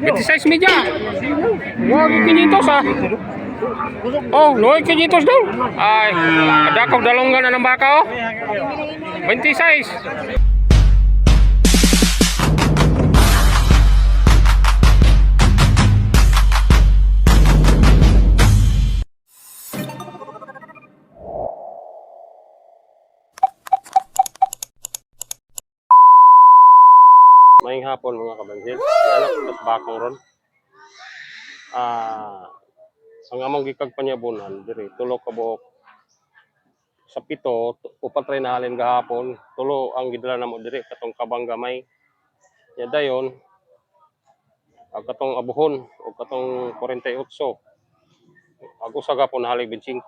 26 media. Wag kinitos ah. Oh, loy kinitos daw. Ay, ada ka dalonggan na ng baka oh. 26. Hapon mga kabansil. Anak ko bakong ron. Ah, ang among gikag panyabunan diri tulo ka buok sa pito upat rin nahalin gahapon. Tulo ang gidala namo diri katong kabang gamay. Ya dayon ang katong abuhon o katong 48 ako sa gapon nahalig 25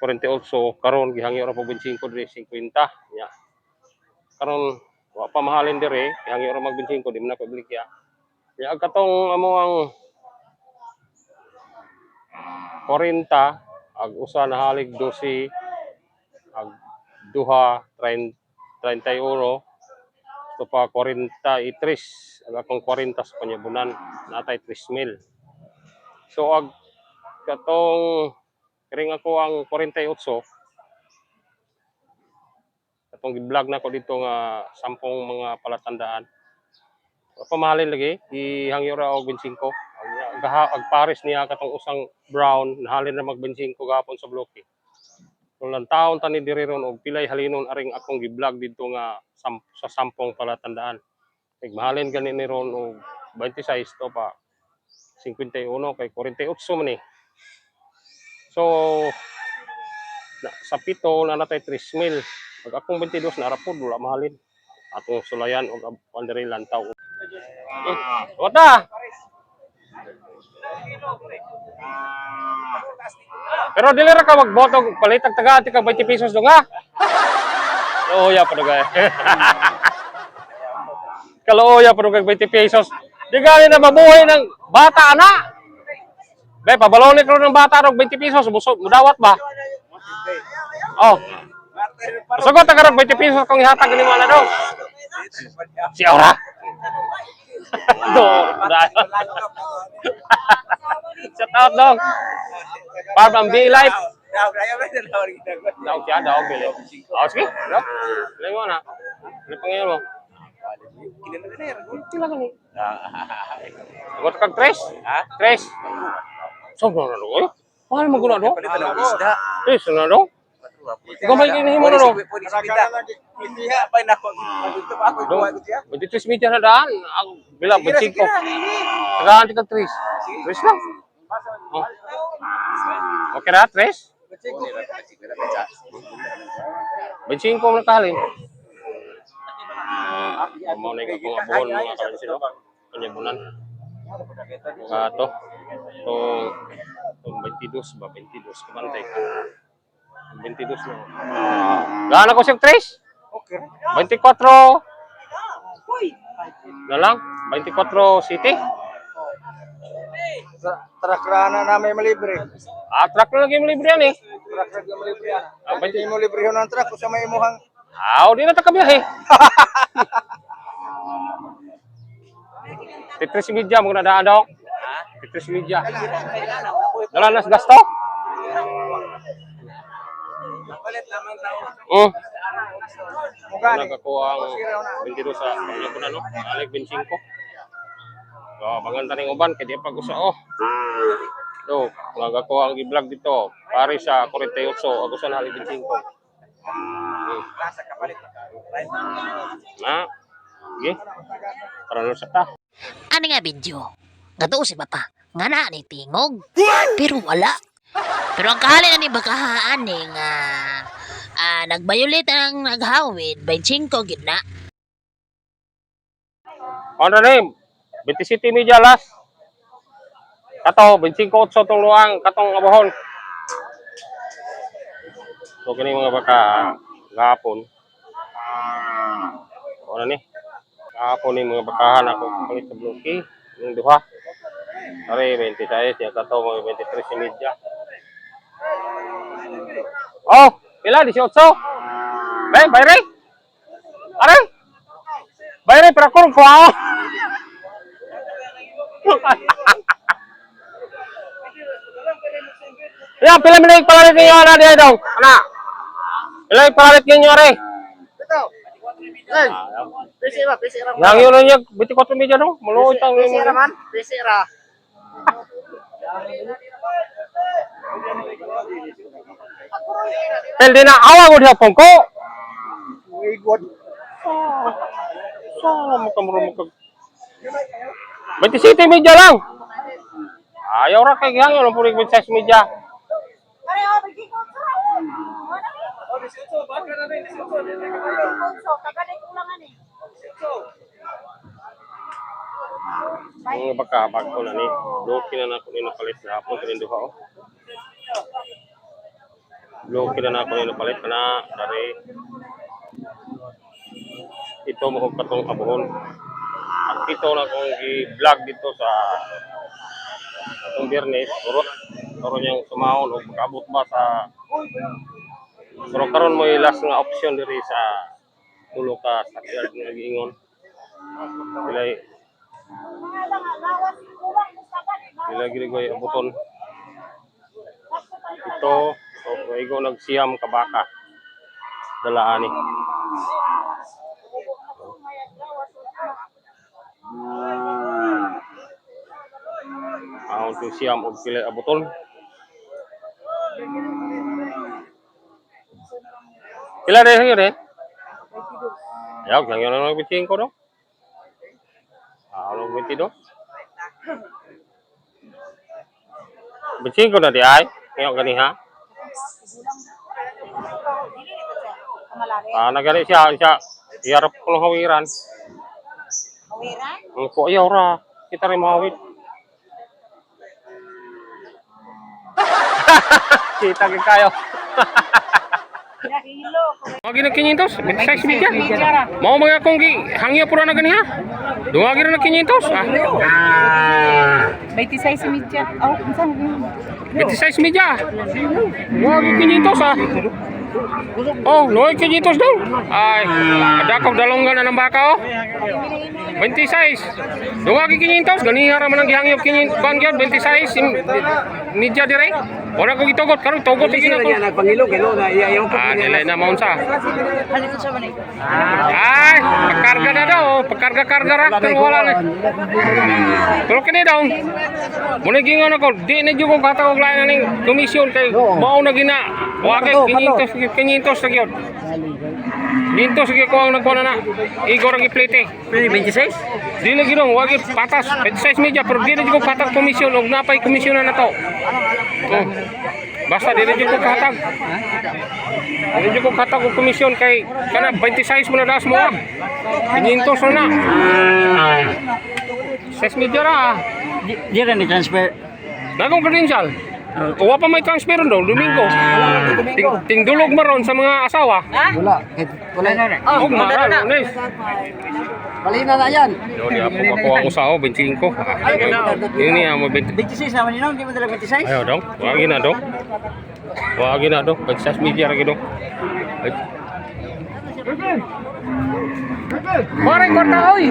48 karon gihangyo ra po 25 diri 50 ya karon wa pa mahalin diri gihangyo ra mag 25 di man ako iblikya ya ang katong amo ang 40 ag usa na halig 12 ag duha 30 31 ito pa 43 ag akong 40 sa panyabunan natay 3 mil. So ag katong kiring ako ang 48 katong gi-vlog na ko dito nga sampung mga palatandaan. Pamahalin lagi ihangyo ra og 25 ang gaha ag pares niya katong usang brown nahalin na mag 25 gapon sa bloke. So lang taon tani diri ron og pilay halinon aring akong gi-vlog dito nga sa sampung palatandaan. Kay mahalin gani ni ron og 26 to pa 51 kay 48 man eh. So na, sa pito na natay 3 mil pag akong 22 na rapod wala mahalin atong sulayan og pandiri lantaw Eh, wata. Pero dili ra ka magboto palitag taga ati ka 20 pesos do nga. Kalooya pa dugay. Kalooya pa dugay 20 pesos. Di gali na mabuhay ng bata na. Be, pabaloni ko ng bata og 20 pesos, mudawat ba? Oh. Sagot ka rog 20 pesos kung ihatag ni mana daw. Si Aura. Do, dahil. Shout out dong. Farm and Bee Life. Daw siya, daw bili. Oh, sige. Daw. Bili mo na. Bili pangayon mo. Sila ka ni. Sagot kag tres? Ha? Tres. Sobrang na doon. Paano mo guna doon? Tres na doon. Gamay kayo na himo na doon. Doon. 23 meter na daan. Ang bilang 25. Tagaan ka tres. Tres lang. Oh. Okay na, tres? 25 mo na kahalin. Amo na yung akong abuhon mga kalansin. Kanyabunan. Mga to. Itong, itong 22 ba? 22. Kumantay ka. 22 na. Gana ko siyang tres? 24. Na lang? 24 city? Trakrana na may malibre. Ah, truck na lagi mo libre yan eh. Trak na malibre yan. Ah, Pwede mo libre yun ng truck sa may imuhang. Ah, di na ta kabiyahe. Titris media mo na daan daw. Titris media. Dala nas gasto? Mugani. Nagkakuha ang 22 sa ko na no. Alig 25. So, bangan taning uban kay di pag usa oh. Do, nagkakuha ang i-vlog dito. Pare sa 48 agusan halig 25. Mm. Na. Sige. Para lang sa ta. Ano nga video? Gato si Papa. Nga na ni tingog. Pero wala. Pero ang kahali na ni bakahaan ni nga ah, nagbayulit ang naghawid 25 gid na. Ano name? 20 City Media last. Kato, 25 otso tong luang, katong abuhon. So, kini mga baka gahapon. Ano ni? Gahapon ni mga bakahan ako palit sa bloki. Yung duha. Ari, 26. Yung kato, mga 23 si media. Oh, pila? 18? Bay, bayre? Are? Bayre, pero kurang kuha Ya, pila minit palalit ninyo ana diay dong. Ana. Pila palalit ninyo are. Ito. Ay, pisi ra, pisi ra. Yang yun niya 24 media dong. Maluoy tang Pisi ra man, pisi ra. Tel di na awa ko diha pongko. Igod. Saan mo kamuro mo kag 27 media lang. Ayaw ra kay yang yun puri 26 media. Ang baka bago na ni. Loki na nako ni napalit sa hapon kanin duha oh. Loki na nako ni napalit kana dari ito mo katong abuhon. At ito na kong i-vlog dito sa atong biyernes. Puro, puro niyang sumahon o pagkabot ba sa pero karon mo last nga option diri sa tulo ka sa yard nga giingon. Sila sila gili ko abuton. Ito so igo nagsiyam ka baka. Dalaani. Ako to siyam og pila abuton. Pila rin yun eh? Ayaw, lang yun ang nagbitin ko no? Ano nagbitin do? Bitin ko na di ay? Ngayon gani ha? Ah, nagani siya, siya. Iyarap ko hawiran. Ang ko ayaw ra. Kita rin mahawit. Kita ka kayo. Mga ginag 500, 26 media. Mau mga akong gi hangyo pura na gani ha. Duwagi na 500 ah. 26 media. Oh, unsa mo? 26 media. Duwagi 500 ah. Oh, loy 500 daw. Ay, ada kong dalonggan na ng baka oh. 26. Duwagi 500, gani hara man ang gihangyo 500 bangyod 26 im- media dire. Ora ko gitugot karon tugot iki na ko. nagpangilo kay na Ah, nilay na maun sa. Halito sa manay. Ay, pagkarga na daw. Pagkarga-karga ra. Pero wala na. Pero kini daw. Muna gingon ako, di na dyan ko katawag lain na ning komisyon kay mao na gina. Wagay, 500, 500 na gyud. 500 sige ko ang nagkuha na. Igor ang iplite. 26. Di na ginong, wagay patas. 26 media, pero di na dyan ko katag komisyon. Og napay komisyon na na to. Oh. Basta di na dyan ko katag. Di na dyan ko katag og komisyon kay kana 26 mo na das mo. ah. 500 na na. 6 media ra. ah. Di ra ni transfer. Nagong credential. Uwa pa may transfer daw, Domingo. Ting, tingdulog maron sa mga asawa. Wala. Wala na na. Oh, mara, lunes. Bali na na yan. Yo, di ako kakuha ko sa ako, 25. Ah, Yun niya mo 20. 26 naman yun, hindi mo dala 26. Ayaw dong, wagi na dong. Wagi na dong, 26 media lagi dong. Mare kwarta oy.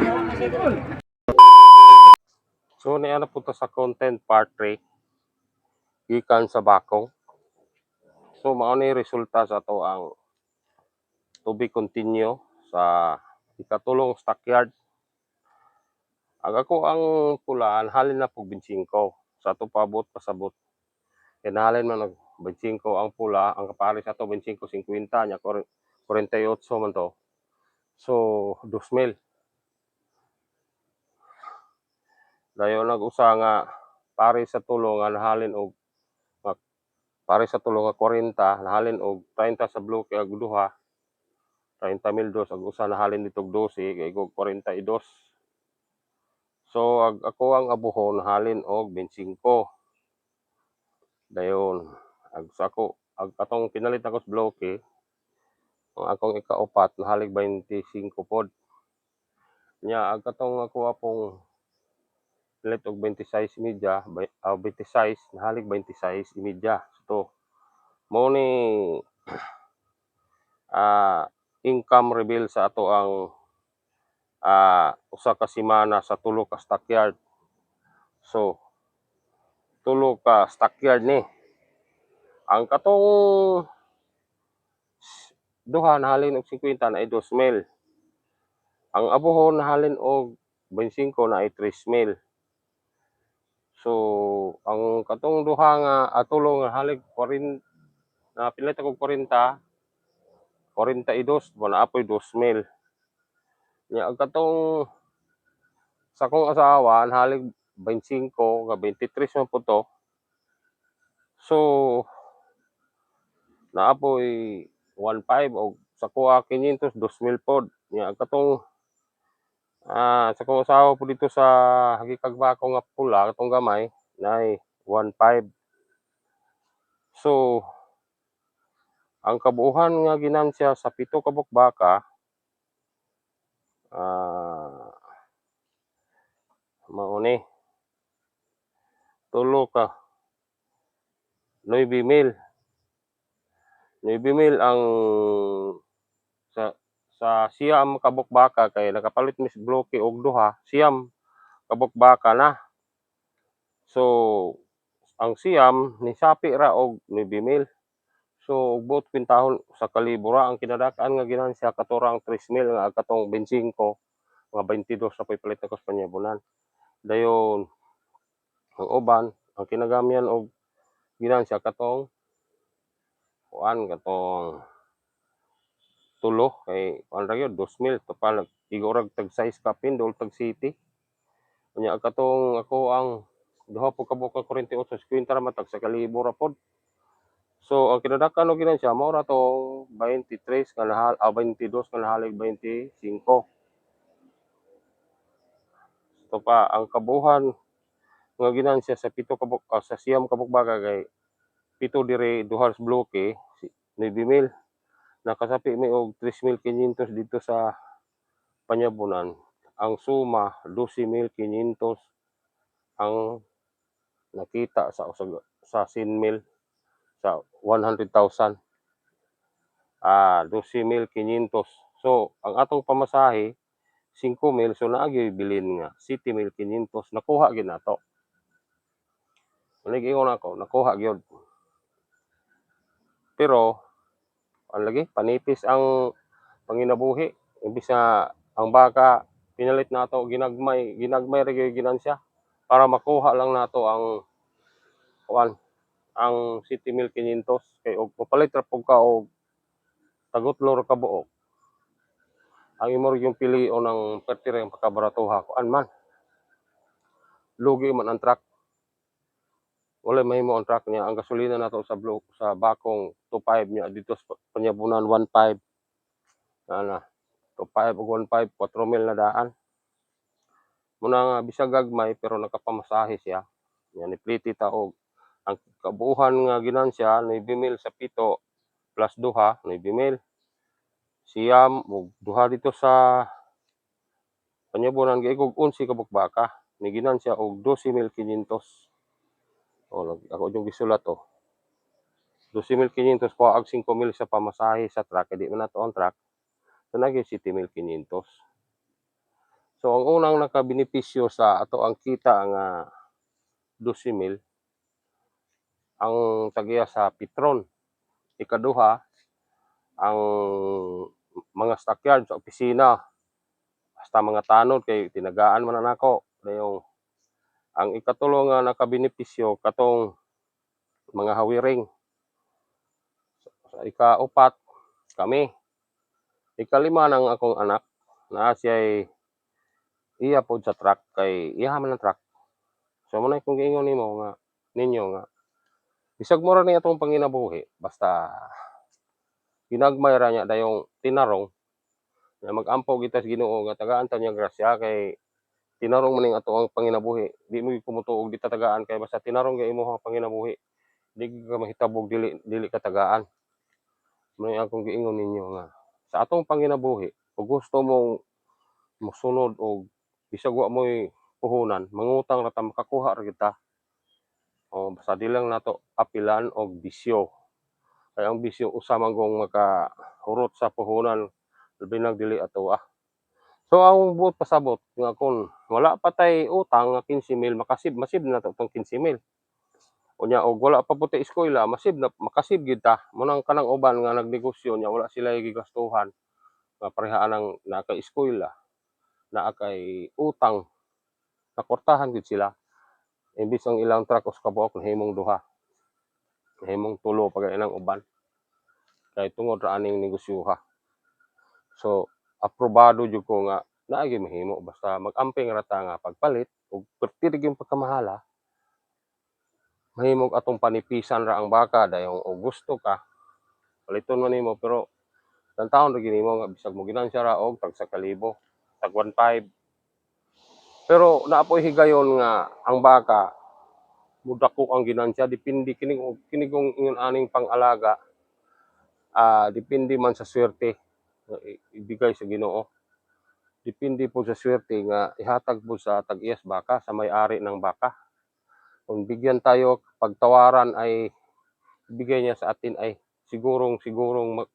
So niya na punta sa content part 3 gikan sa bakong. So mao ni resulta sa to ang to be continue sa ikatulong stockyard. Ang ako ang pulaan halin na pug 25 sa to pabot pasabot. Kinahalin man nag 25 ang pula, ang kapares ato 25 50 nya kor- 48 man to. So 2,000. Dayo nag-usa nga pare sa tulong nga nahalin og pare sa tulong nga 40 nahalin og 30 sa bloke ag duha 30 mil dos ag usa nahalin ditog 12 kay og 42 so ag ako ang abuhon nahalin og 25 dayon ag sa ako ag atong pinalit ako sa bloke ang akong ikaupat nahalig 25 pod. Nya ag katong ako apong pilit og 26 media bay- ah, 26 nahalig 26 media so mo ni ah income reveal sa ato ang ah usa ka semana sa tulo ka stockyard So, tulo ka stockyard ni. Ang katong duha nahalin og 50 na ay 2 mil. Ang abuhon nahalin og 25 na ay 3 mil. So, ang katong duha nga atulo nga halig 40 na pilit ako 40 42 mo na apoy 2 mil. Nya ang katong sa kong asawa halig 25 nga 23 man po to. So, naapoy 1.5 o sa kuha 500 2,000 pod. Ang katong ah sa kong asawa po dito sa Hagikagbako nga pula katong gamay nay 1.5. So, ang kabuuhan nga ginansya sa pito ka bukbaka ah mao ni tulo ka. 9 mil. 9 mil ang sa siyam ka bukbaka kay nakapalit mis bloke og duha siyam ka bukbaka na. So ang siyam ni sapi ra og 9 mil so og buot kwintahon sa kalibura ang kinadak-an nga ginansya katurang 3 mil nga katong 25 nga 22 sa palit na sa panyabunan dayon ang uban ang kinagamyan og ginansya katong kuan katong tulo. Kay kuan ra gyud 2,000 to pa nag igorag tag size ka pindol tag city unya katong ako ang duha po ka buka 48 50 ra matag sa kalibo ra pod. So ang kinadakan og ginansya mao ra tong 23 nga nahal ah, 22 nga nahalig 25 to pa ang kabuhan nga ginansya sa pito ka buk- ah, sa siyam ka bukbaka kay pito dire duhas bloke si 9 mil nakasapi mi og 3,500 dito sa panyabunan. Ang suma 12,500 ang nakita sa sa, sa sinmil sa 100,000 ah 12,500 so ang atong pamasahe 5,000 so naagi bilin nga 7,500 nakuha gyud nato Manig-ingon ako, nakuha gyud. Pero ang lagi panipis ang panginabuhi. Imbis na ang baka pinalit nato ginagmay ginagmay ra gyud ginansya para makuha lang nato ang kuan ang 7,500 kay og papalit ra pug ka og tagutlo ra ka buok ang imo ra yung pilion ng pertire ang pagkabaratuha kuan man lugi man ang truck wala mahimo ang truck niya. Ang gasolina nato sa blue sa bakong 25 niya. Dito sa panyabunan 15 ana 25 ug 15 4 mil na daan. Muna nga bisag gagmay pero nakapamasahe siya. Yan ipliti ta og ang kabuuhan nga ginansya 9 mil sa pito plus duha 9 mil. Siyam ug duha dito sa panyabunan giigog 11 ka bukbaka. Ni ginansya og 12,500 o ako yung gisulat to 12,500 ko ag 5,000 sa pamasahe sa truck. Kay di man nato ang truck. So nagi 7,500 so ang unang nakabenepisyo sa ato ang kita nga 12,000 ang tagiya sa Petron. Ikaduha ang mga stockyard sa opisina. Basta mga tanod kay tinagaan man na nako dayong ang ikatulo nga nakabenepisyo katong mga hawiring. Sa ikaupat kami. Ikalima ng akong anak na siya'y iya pod sa truck kay iya man ang truck. So mo na kung giingon nimo nga ninyo nga bisag mo ni atong panginabuhi basta ginagmay ra niya dayong tinarong na mag-ampaw kita sa Ginoo nga tagaan ta niya grasya kay tinarong man ning ato ang panginabuhi. Di mo kumutuog di tatagaan kay basta tinarong kay imo ang panginabuhi. Di ka mahitabog dili dili ka tagaan. Akong giingon ninyo nga sa atong panginabuhi kung gusto mong mosunod og bisag wa mo'y puhunan mangutang ra ta makakuha ra kita. O basta di lang nato apilan og bisyo. Kay ang bisyo usa man makahurot sa puhunan labi nang dili ato ah So ang buot pasabot nga kung wala pa tay utang nga 15 mil makasib masib na to tong 15 mil. Unya og wala pa puti eskwela masib na makasib gid ta. Munang kanang uban nga nagnegosyo nya wala sila gigastuhan nga parehaan ang naka eskwela naa kay utang nakortahan gid sila. Imbis ang ilang truck us kabuok nahimong duha. Nahimong tulo pag inang uban. Kay tungod ra aning negosyoha. So aprobado jud ko nga naagi mahimo. Basta mag-amping rata nga pagpalit ug perti yung pagkamahala mahimog atong panipisan ra ang baka dayong og gusto ka. Paliton man nimo pero ang taon ra ginimo nga bisag mo ginansya ra og tag sa kalibo tag 1.5 pero naapoy higayon nga ang baka mudako ang ginansya. Depende kining kining kung ingon aning pang-alaga ah depende man sa swerte ibigay sa Ginoo. Depende po sa swerte nga ihatag po sa tag-iyas baka sa may-ari ng baka. Kung bigyan tayo pagtawaran ay ibigay niya sa atin ay sigurong sigurong ma-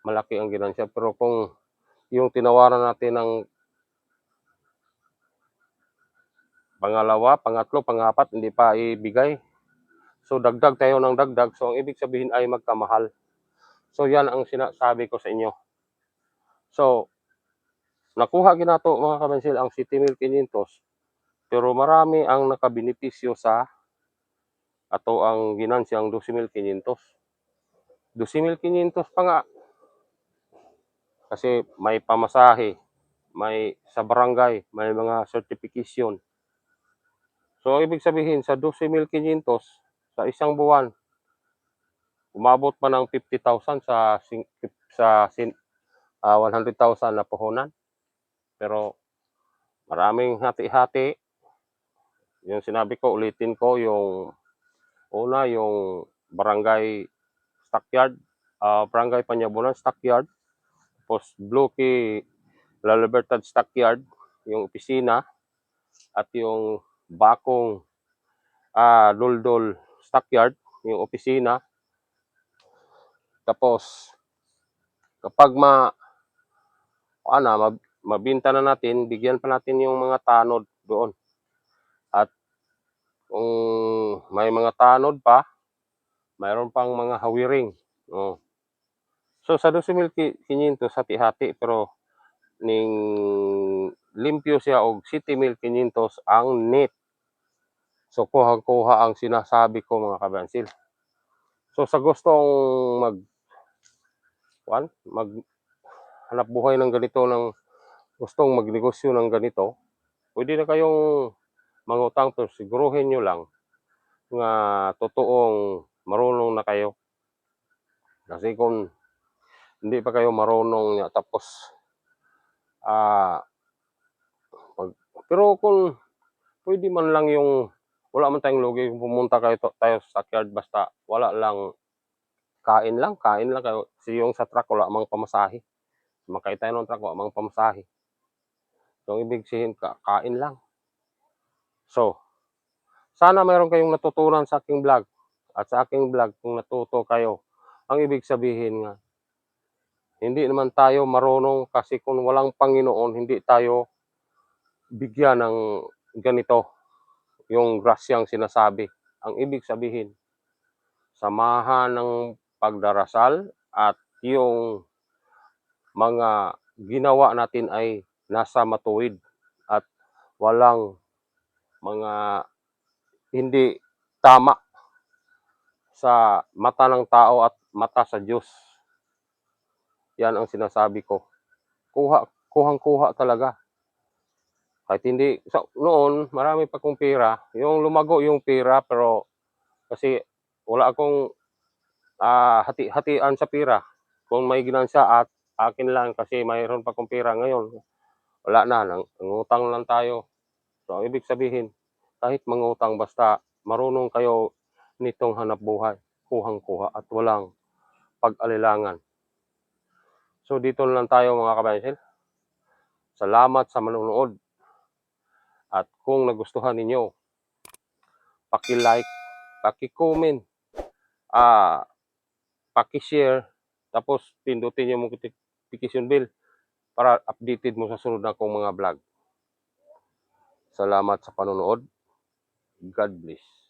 malaki ang ginansya. Pero kung yung tinawaran natin ng pangalawa, pangatlo, pangapat hindi pa ibigay. So dagdag tayo ng dagdag. So ang ibig sabihin ay magkamahal. So yan ang sinasabi ko sa inyo so nakuha ginato mga kabansil ang 7,500 pero marami ang nakabenepisyo sa ato ang ginansyang 12,500. 12,500 pa nga. Kasi may pamasahe, may sa barangay, may mga certification. So, ibig sabihin, sa 12,500 sa isang buwan, umabot pa ng 50,000 sa sa sin, ah, 100,000 na puhunan. Pero maraming hati-hati. Yung sinabi ko, ulitin ko yung una, yung barangay stockyard, ah, barangay Panyabunan stockyard, tapos Blue Key La Libertad stockyard, yung opisina, at yung Bakong ah, Duldul stockyard, yung opisina. Tapos, kapag ma, ano, mab- mabinta na natin, bigyan pa natin yung mga tanod doon. At kung may mga tanod pa, mayroon pang mga hawiring. Oh. So sa 12,500 hati-hati pero ning limpyo siya og 7,500 ang net. So kuha-kuha ang sinasabi ko mga kabansil. So sa gustong mag wan, mag hanap buhay ng ganito ng gustong magnegosyo ng ganito, pwede na kayong mangutang pero siguruhin nyo lang nga totoong marunong na kayo. Kasi kung hindi pa kayo marunong nga tapos ah pag, pero kung pwede man lang yung wala man tayong lugi kung pumunta kayo to, tayo sa backyard basta wala lang kain lang, kain lang kayo. Kasi yung sa truck wala mang pamasahe. Makay tayo ng wala mang pamasahe. So, ang ibig sabihin, ka, kain lang. So, sana mayroon kayong natutunan sa aking vlog. At sa aking vlog, kung natuto kayo, ang ibig sabihin nga, hindi naman tayo marunong kasi kung walang Panginoon, hindi tayo bigyan ng ganito, yung grasyang sinasabi. Ang ibig sabihin, samahan ng pagdarasal at yung mga ginawa natin ay nasa matuwid at walang mga hindi tama sa mata ng tao at mata sa Diyos. Yan ang sinasabi ko. Kuha, kuhang-kuha talaga. Kahit hindi, sa, noon, marami pa kong pera. Yung lumago yung pera, pero kasi wala akong ah, hati-hatian sa pera. Kung may ginansya at akin lang kasi mayroon pa kong pera ngayon. Wala na, nang, nangutang lang tayo. So, ibig sabihin, kahit mangutang basta marunong kayo nitong hanap buhay, kuhang-kuha at walang pag-alilangan. So dito lang tayo mga kabayan. Salamat sa manonood. At kung nagustuhan ninyo, paki-like, paki-comment, ah, paki-share, tapos pindutin niyo yung notification bell para updated mo sa sunod na kong mga vlog. Salamat sa panonood. God bless.